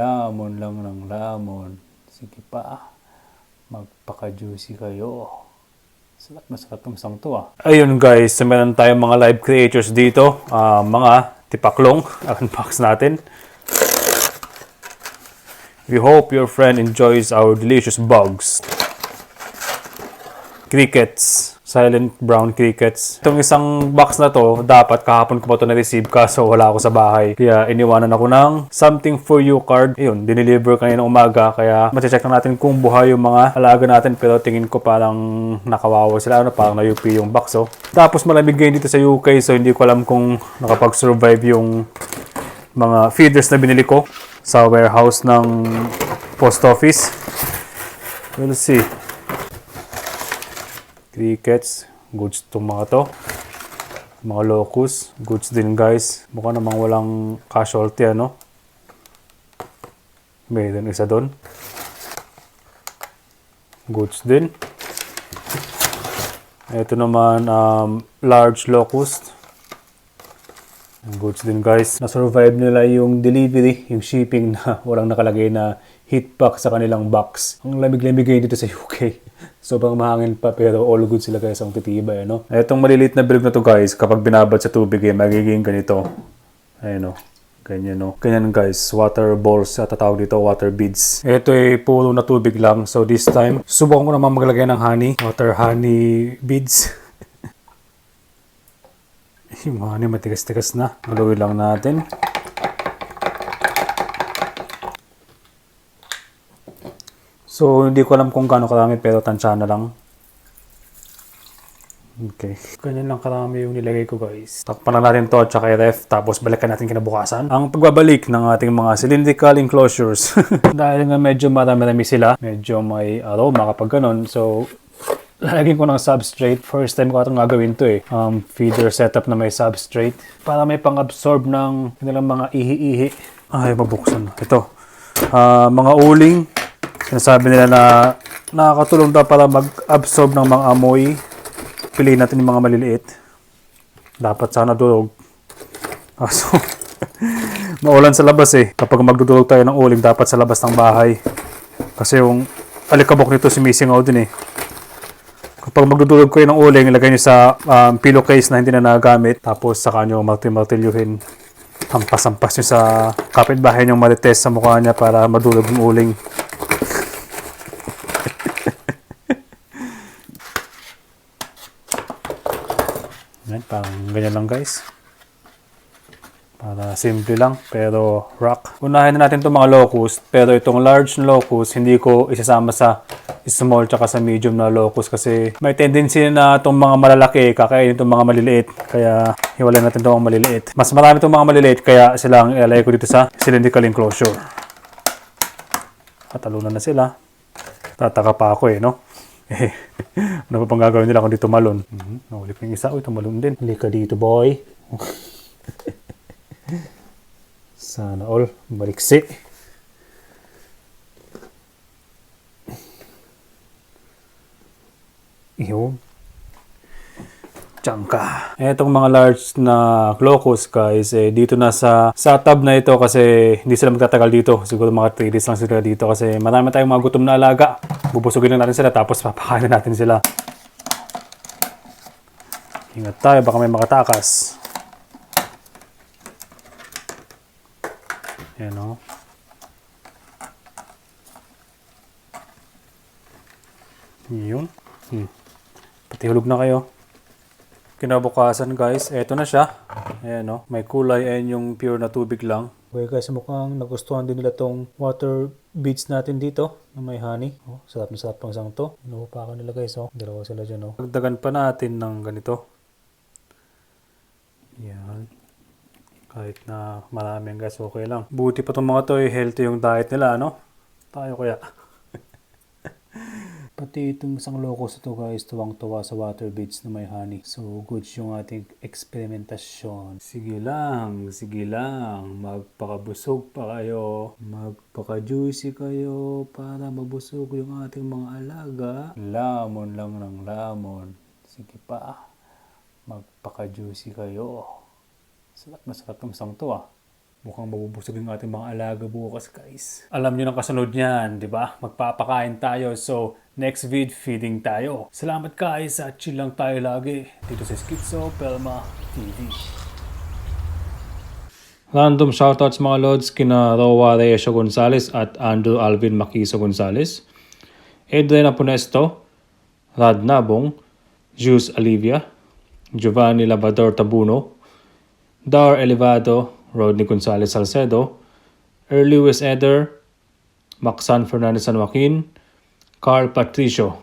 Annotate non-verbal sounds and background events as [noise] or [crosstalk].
Lamon lang ng lamon. Sige pa. Magpaka-juicy kayo. Sarap na sarap ng isang to ah. Ayun guys, meron tayong mga live creators dito. Ah, mga tipaklong. [laughs] Unbox natin. We hope your friend enjoys our delicious bugs. Crickets. Silent brown crickets. Itong isang box na to, dapat kahapon ko pa to na-receive kaso wala ako sa bahay. Kaya iniwanan ako ng something for you card. Ayun, dineliver kanina umaga. Kaya machecheck na natin kung buhay yung mga alaga natin. Pero tingin ko parang nakawawa sila. Ano, parang na-UP yung box. Oh. Tapos malamig ngayon dito sa UK so hindi ko alam kung nakapag-survive yung mga feeders na binili ko sa warehouse ng post office. We'll see. Crickets, goods tong mga to. Mga locust, goods din guys. Mukha namang walang casualty ano. Mayroon isa doon. Goods din. Ito naman, um, large locust. Goods din guys. Na-survive nila yung delivery, yung shipping na [laughs] walang nakalagay na heat pack sa kanilang box. Ang lamig-lamig ngayon dito sa UK. Sobrang mahangin pa pero all good sila guys ang titibay. Ano? Itong maliliit na bilog na to guys, kapag binabad sa tubig eh, magiging ganito. Ayun o. Ganyan no. Ganyan guys, water balls at tatawag dito, water beads. Ito ay puro na tubig lang. So this time, subukan ko naman maglagay ng honey, water honey beads. [laughs] Yung honey matigas-tigas na. Haluin lang natin. So, hindi ko alam kung gaano karami pero tansya na lang. Okay. Ganyan lang karami yung nilagay ko guys. Takpan na natin to at saka ref tapos balikan natin kinabukasan. Ang pagbabalik ng ating mga cylindrical enclosures. [laughs] Dahil nga medyo marami-rami sila, medyo may aroma kapag ganun. So, lalagyan ko ng substrate. First time ko itong gagawin to eh. Um, feeder setup na may substrate. Para may pang-absorb ng kanilang mga ihi-ihi. Ay, mabuksan. Ito. Ah, mga uling. Sinasabi nila na nakakatulong daw para mag-absorb ng mga amoy. Piliin natin yung mga maliliit. Dapat sana durog. Kaso, [laughs] maulan sa labas eh. Kapag magdudurog tayo ng uling, dapat sa labas ng bahay. Kasi yung alikabok nito sumisingaw din eh. Kapag magdudurog kayo ng uling, ilagay nyo sa um, pillowcase na hindi na nagamit. Tapos saka nyo martil-martilyuhin. Hampas-hampas nyo sa kapitbahay nyo marites sa mukha niya para madurog yung uling. Yan, parang ganyan lang guys. Para simple lang, pero rock. Unahin na natin itong mga locust, pero itong large na locust, hindi ko isasama sa small tsaka sa medium na locust kasi may tendency na itong mga malalaki kakainin itong mga maliliit. Kaya hiwalay natin itong mga maliliit. Mas marami itong mga maliliit, kaya sila ang ilalagay ko dito sa cylindrical enclosure. Katalunan na sila. Tataka pa ako eh, no? Eh, [laughs] ano pa pang gagawin nila kung dito malon? Mm-hmm. Nahuli yung isa. Uy, tumalon din. Halika dito, boy. [laughs] Sana all. Maliksi. Yun. Tiyangka. Etong mga large na locust guys, eh, dito na sa, sa tub na ito kasi hindi sila magtatagal dito. Siguro mga 3 days lang sila dito kasi marami tayong mga gutom na alaga. Bubusugin na natin sila tapos [laughs] papakain na natin sila. Ingat tayo, baka may makatakas. Yan o. Yun. Hmm. Pati hulog na kayo. Kinabukasan guys, eto na siya. Ayan o, may kulay and yung pure na tubig lang. Okay guys, mukhang nagustuhan din nila tong water beads natin dito na may honey. Oh, sarap na sarap pang isang to. Inuupakan nila guys oh. Dalawa sila dyan oh. Dagdagan pa natin ng ganito. Yan. Kahit na maraming guys, okay lang. Buti pa tong mga to, eh, healthy yung diet nila, ano? Tayo kaya. Pati itong isang locust ito guys, tuwang-tuwa sa water beads na may honey. So, good yung ating eksperimentasyon. Sige lang, sige lang. Magpakabusog pa kayo. Magpaka-juicy kayo para mabusog yung ating mga alaga. Lamon lang ng lamon. Sige pa. Magpaka-juicy kayo. Sarap na sarap ng isang to ah. Mukhang mabubusog yung ating mga alaga bukas, guys. Alam nyo ng kasunod niyan, di ba? Magpapakain tayo. So, next vid, feeding tayo. Salamat guys at chill lang tayo lagi. Dito sa Schizo Pelma TV. Random shoutouts mga lods kina Rowa Reyesio Gonzalez at Andrew Alvin Makiso Gonzalez. Adriana Punesto, Rad Nabong, Jus Olivia, Giovanni Labrador Tabuno, Dar Elevado, Rodney Gonzalez Salcedo, Early Wes Eder, Maxan Fernandez San Joaquin, Carl Patricio,